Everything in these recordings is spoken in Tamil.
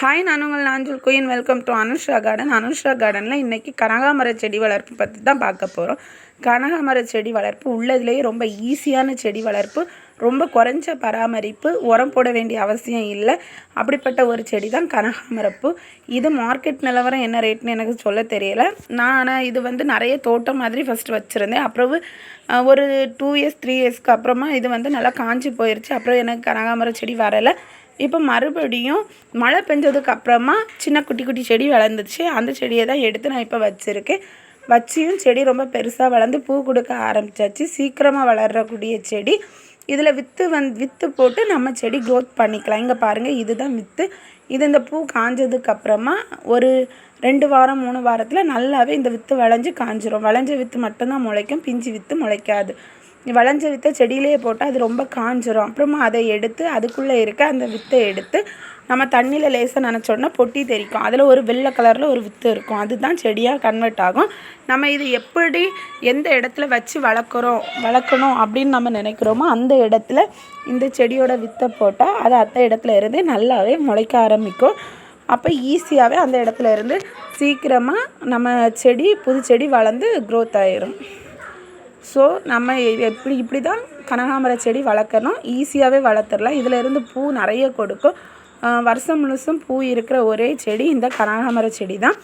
ஹாய் நான் உங்கள் Nanjil queen. Welcome to Anushra garden Anushra கார்டனில் இன்றைக்கி கனகாமர செடி வளர்ப்பு பற்றி தான் பார்க்க போகிறோம் கனகாமர செடி வளர்ப்பு உள்ளதுலேயே ரொம்ப ஈஸியான செடி வளர்ப்பு ரொம்ப குறைஞ்ச பராமரிப்பு உரம் போட வேண்டிய அவசியம் இல்லை. அப்படிப்பட்ட ஒரு செடி தான் கனகாமரப்பு. இது மார்க்கெட் நிலவரம் என்ன ரேட்னு எனக்கு சொல்ல தெரியல. நான் ஆனால் இது வந்து நிறைய தோட்டம் மாதிரி ஃபஸ்ட்டு வச்சுருந்தேன். அப்புறம் ஒரு டூ இயர்ஸ் த்ரீ இயர்ஸ்க்கு அப்புறமா இது வந்து நல்லா காஞ்சி போயிடுச்சு அப்புறம் எனக்கு கனகாமர செடி வரலை. இப்போ மறுபடியும் மழை பெஞ்சதுக்கு அப்புறமா சின்ன குட்டி குட்டி செடி வளர்ந்துச்சு. அந்த செடியை தான் எடுத்து நான் இப்போ வச்சுருக்கேன். வச்சியும் செடி ரொம்ப பெருசாக வளர்ந்து பூ கொடுக்க ஆரம்பிச்சாச்சு. சீக்கிரமாக வளரக்கூடிய செடி. இதில் விற்று வந் விற்று போட்டு நம்ம செடி க்ரோத் பண்ணிக்கலாம். இங்கே பாருங்கள் இதுதான் விற்று இது இந்த பூ காஞ்சதுக்கப்புறமா ஒரு ரெண்டு வாரம் மூணு வாரத்தில் நல்லாவே இந்த விற்று வளைஞ்சு காஞ்சிரும். வளைஞ்ச விற்று மட்டும்தான் முளைக்கும். பிஞ்சு விற்று முளைக்காது. விளைஞ்ச வித்தை செடியிலேயே போட்டால் அது ரொம்ப காஞ்சிரும். அப்புறமா அதை எடுத்து அதுக்குள்ளே இருக்க அந்த வித்தை எடுத்து நம்ம தண்ணியில் லேசாக நினச்சோன்னா பொட்டி தெரிக்கும். அதில் ஒரு வெள்ளை கலரில் ஒரு வித்து இருக்கும். அதுதான் செடியாக கன்வெர்ட் ஆகும். நம்ம இது எப்படி எந்த இடத்துல வச்சு வளர்க்குறோம் வளர்க்கணும் அப்படின்னு நம்ம நினைக்கிறோமோ அந்த இடத்துல இந்த செடியோட வித்தை போட்டால் அது அந்த இடத்துல இருந்து நல்லாவே முளைக்க ஆரம்பிக்கும். அப்போ ஈஸியாகவே அந்த இடத்துல இருந்து சீக்கிரமாக நம்ம செடி புது செடி வளர்ந்து க்ரோத் ஆயிரும். ஸோ நம்ம எப்படி இப்படி தான் கனகாமர செடி வளர்க்கணும். ஈஸியாகவே வளர்த்துடலாம். இதில் இருந்து பூ நிறைய கொடுக்கும். வருஷம் முழுசும் பூ இருக்கிற ஒரே செடி இந்த கனகாமர செடி தான்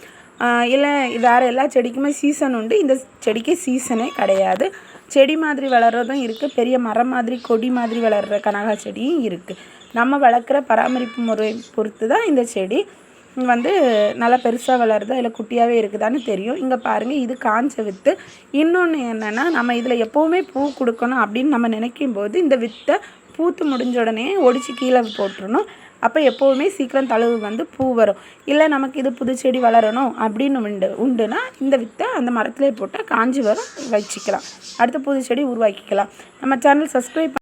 இல்லை வேறு எல்லா செடிக்குமே சீசன் உண்டு. இந்த செடிக்கு சீசனே கிடையாது. செடி மாதிரி வளர்கிறதும் இருக்குது பெரிய மரம் மாதிரி கொடி மாதிரி வளர்கிற கனகா செடியும் இருக்குது நம்ம வளர்க்குற பராமரிப்பு முறை பொறுத்து தான் இந்த செடி. வந்து நல்லா பெருசாக வளருதா இல்லை குட்டியாகவே இருக்குதான்னு தெரியும். இங்கே பாருங்கள் இது காஞ்ச வித்து. இன்னொன்று என்னென்னா நம்ம இதில் எப்போவுமே பூ கொடுக்கணும் அப்படின்னு நம்ம நினைக்கும் போது இந்த வித்தை பூத்து முடிஞ்ச உடனே ஒடிச்சு கீழே போட்டுருணும் அப்போ எப்போவுமே சீக்கிரம் தழுவு வந்து பூ வரும். இல்லை நமக்கு இது புது செடி வளரணும் அப்படின்னு உண்டு உண்டுனா இந்த வித்தை அந்த மரத்திலே போட்டால் காஞ்சி வரும் வச்சுக்கலாம். அடுத்து புது செடி உருவாக்கிக்கலாம். நம்ம சேனல் சப்ஸ்கிரைப்